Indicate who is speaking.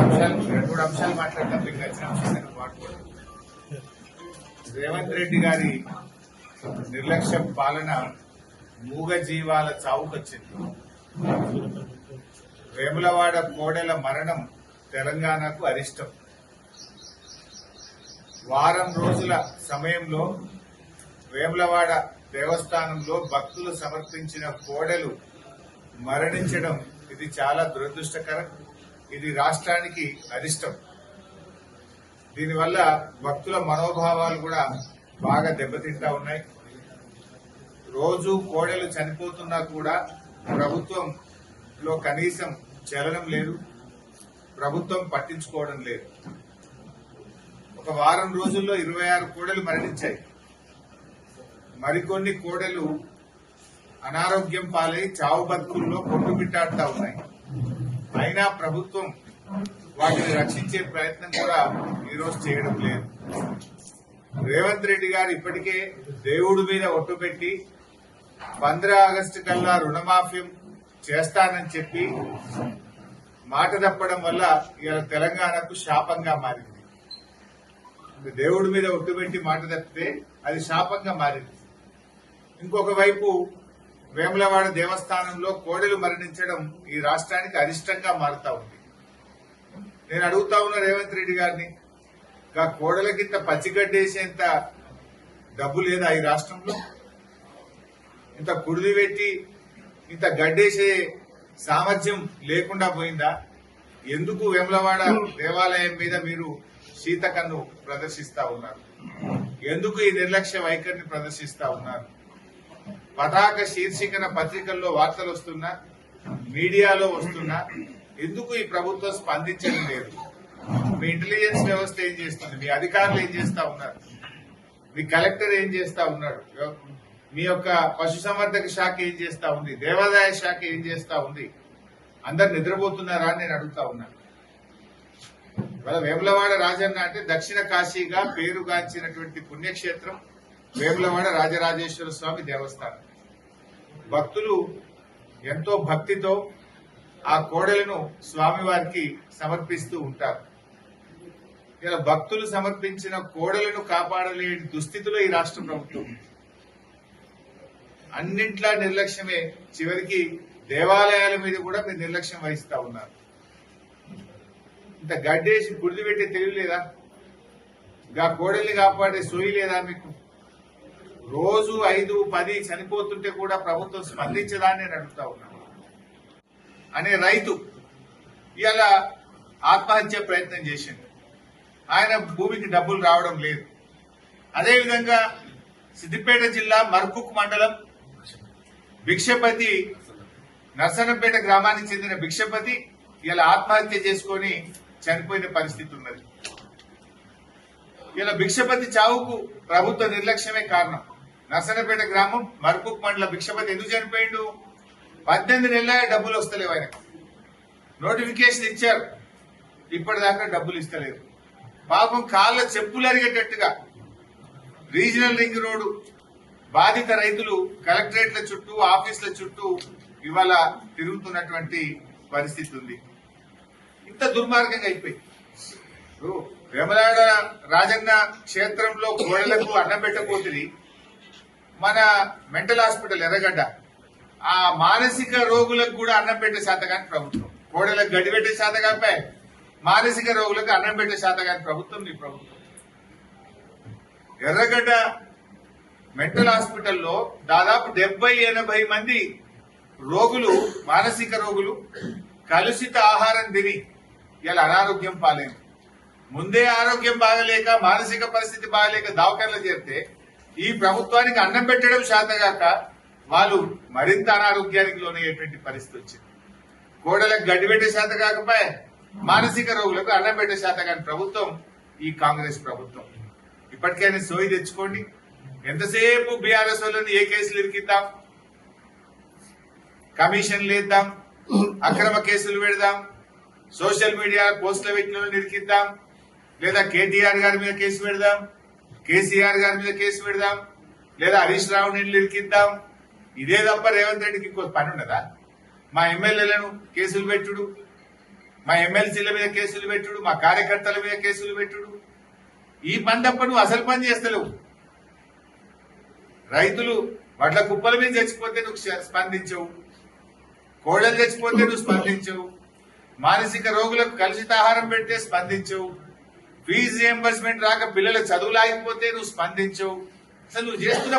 Speaker 1: రెండు రేవంత్ రెడ్డి గారి నిర్లక్ష్య పాలన మూగ జీవాల చావుకొచ్చింది. వేములవాడ కోడెల మరణం తెలంగాణకు అరిష్టం. వారం రోజుల సమయంలో వేములవాడ దేవస్థానంలో భక్తులు సమర్పించిన కోడెలు మరణించడం ఇది చాలా దురదృష్టకరం. ఇది రాష్ట్రానికి అరిష్టం. దీనివల్ల భక్తుల మనోభావాలు కూడా బాగా దెబ్బతింటా ఉన్నాయి. రోజు కోడెలు చనిపోతున్నా కూడా ప్రభుత్వంలో కనీసం చలనం లేదు ప్రభుత్వం పట్టించుకోవడం లేదు. ఒక వారం రోజుల్లో ఇరవై ఆరు కోడలు మరణించాయి. మరికొన్ని కోడలు అనారోగ్యం పాలై చావు బతుకుల్లో కొట్టుమిట్టాడుతా ఉన్నాయి. అయినా ప్రభుత్వం వాటిని రక్షించే ప్రయత్నం కూడా ఈరోజు చేయడం లేదు. రేవంత్ రెడ్డి గారు ఇప్పటికే దేవుడి మీద ఒట్టు పెట్టి పంద్ర ఆగస్టు కల్లా రుణమాఫీ చేస్తానని చెప్పి మాట తప్పడం వల్ల ఇలా తెలంగాణకు శాపంగా మారింది. దేవుడి మీద ఒట్టు పెట్టి మాట తప్పితే అది శాపంగా మారింది. ఇంకొక వైపు వేములవాడ దేవస్థానంలో కోడెలు మరణించడం ఈ రాష్ట్రానికి అరిష్టంగా మారుతా ఉంది. నేను అడుగుతా ఉన్న రేవంత్ రెడ్డి గారిని ఇంకా కోడలకింత పచ్చిగడ్డేసేంత డబ్బు లేదా ఈ రాష్ట్రంలో? ఇంత కుడిది పెట్టి ఇంత గడ్డేసే సామర్థ్యం లేకుండా పోయిందా? ఎందుకు వేములవాడ దేవాలయం మీద మీరు శీతకన్ను ప్రదర్శిస్తా ఉన్నారు? ఎందుకు ఈ నిర్లక్ష్య వైఖరిని ప్రదర్శిస్తా ఉన్నారు? పతాక శీర్షికన పత్రికల్లో వార్తలు వస్తున్నా మీడియాలో వస్తున్నా ఎందుకు ఈ ప్రభుత్వం స్పందించడం లేదు? మీ ఇంటెలిజెన్స్ వ్యవస్థ ఏం చేస్తుంది? మీ అధికారులు ఏం చేస్తా ఉన్నారు? మీ కలెక్టర్ ఏం చేస్తా ఉన్నాడు? మీ యొక్క పశుసంవర్ధక శాఖ ఏం చేస్తా ఉంది? దేవాదాయ శాఖ ఏం చేస్తా ఉంది? అందరు నిద్రపోతున్నారా అని నేను అడుగుతా ఉన్నాను ఇవాళ వేములవాడ రాజన్న అంటే దక్షిణ కాశీగా పేరుగాంచినటువంటి పుణ్యక్షేత్రం వేములవాడ రాజరాజేశ్వర స్వామి దేవస్థానం. భక్తులు ఎంతో భక్తితో ఆ కోడలను స్వామివారికి సమర్పిస్తూ ఉంటారు. ఇలా భక్తులు సమర్పించిన కోడలను కాపాడలేని దుస్థితిలో ఈ రాష్ట్ర ప్రభుత్వం అన్నింట్లా నిర్లక్ష్యమే చివరికి దేవాలయాల మీద కూడా మీరు నిర్లక్ష్యం వహిస్తా ఉన్నారు. ఇంత గడ్డేసి గుడిది పెట్టే తెలియలేదా గా కోడల్ని కాపాడే సోయి లేదా మీకు? రోజు ఐదు పది చనిపోతుంటే కూడా ప్రభుత్వం స్పందించదాన్ని నేను అడుగుతా ఉన్నాను అనే రైతు ఇలా ఆత్మహత్య ప్రయత్నం చేసిండు. ఆయన భూమికి డబ్బులు రావడం లేదు. అదేవిధంగా సిద్దిపేట జిల్లా మర్కుక్ మండలం భిక్షపతి నర్సనపేట గ్రామానికి చెందిన భిక్షపతి ఇలా ఆత్మహత్య చేసుకొని చనిపోయిన పరిస్థితి ఉన్నది. ఇలా భిక్షపతి చావుకు ప్రభుత్వ నిర్లక్ష్యమే కారణం. నర్సనపేట గ్రామం మర్కుక్ మండల భిక్షపతి ఎందుకు చనిపోయిండు? పద్దెనిమిది నెలల డబ్బులు వస్తలేవు ఆయనకు. నోటిఫికేషన్ ఇచ్చారు. ఇప్పటిదాకా డబ్బులు ఇస్తలేరు పాపం కాళ్ళ చెప్పులు అరిగేటట్టుగా రీజనల్ రింగ్ రోడ్డు బాధిత రైతులు కలెక్టరేట్ల చుట్టూ ఆఫీసుల చుట్టూ ఇవాళ తిరుగుతున్నటువంటి పరిస్థితి ఉంది. ఇంత దుర్మార్గంగా అయిపోయి వేమలాడ రాజన్న క్షేత్రంలో గోడలకు అన్నం పెట్టకపోతుంది మన మెంటల్ హాస్పిటల్ ఎర్రగడ్డ. ఆ మానసిక రోగులకు కూడా అన్నం పెట్టే శాత ప్రభుత్వం. కోడలకు గడి పెట్టే శాత కాపే మానసిక రోగులకు అన్నం పెట్టే శాత ప్రభుత్వం నీ ప్రభుత్వం. ఎర్రగడ్డ మెంటల్ హాస్పిటల్లో దాదాపు డెబ్బై ఎనభై మంది రోగులు మానసిక రోగులు కలుషిత ఆహారం తిని ఇలా అనారోగ్యం పాలేరు ముందే ఆరోగ్యం బాగలేక మానసిక పరిస్థితి బాగలేక దవాఖానలో చేరితే ఈ ప్రభుత్వానికి అన్నం పెట్టడం శాతగాక వాళ్ళు మరింత అనారోగ్యానికి లోనయ్యేటువంటి పరిస్థితి వచ్చింది. కోడలకు గడ్డి పెట్టే శాత కాకపోయే మానసిక రోగులకు అన్నం పెట్టే శాత కాని ప్రభుత్వం ఈ కాంగ్రెస్ ప్రభుత్వం. ఇప్పటికైనా సోయి తెచ్చుకోండి. ఎంతసేపు బీఆర్ఎస్ వాళ్ళని ఏ కేసులు ఇరికిద్దాం? కమిషన్లు ఇద్దాం అక్రమ కేసులు పెడదాం. సోషల్ మీడియా పోస్టుల పెట్టిన ఇరికిద్దాం. లేదా కేటీఆర్ గారి మీద కేసు పెడదాం. కేసీఆర్ గారి మీద కేసు పెడదాం లేదా హరీష్ రావు నీళ్ళు ఇరికిద్దాం. ఇదే తప్ప రేవంత్ రెడ్డికి ఇంకో పని ఉండదా? మా ఎమ్మెల్యేలను కేసులు పెట్టుడు మా ఎమ్మెల్సీల మీద కేసులు పెట్టుడు మా కార్యకర్తల మీద కేసులు పెట్టుడు. ఈ పని తప్ప నువ్వు అసలు పని చేస్తలేవు. రైతులు వడ్ల కుప్పల మీద చచ్చిపోతే నువ్వు స్పందించవు. కోడలు చచ్చిపోతే నువ్వు స్పందించవు. మానసిక రోగులకు కలుషిత ఆహారం పెడితే స్పందించవు. ఫీజు రియంబర్స్మెంట్ రాక పిల్లల చదువులు ఆగిపోతే నువ్వు స్పందించవు. అసలు నువ్వు చేస్తున్న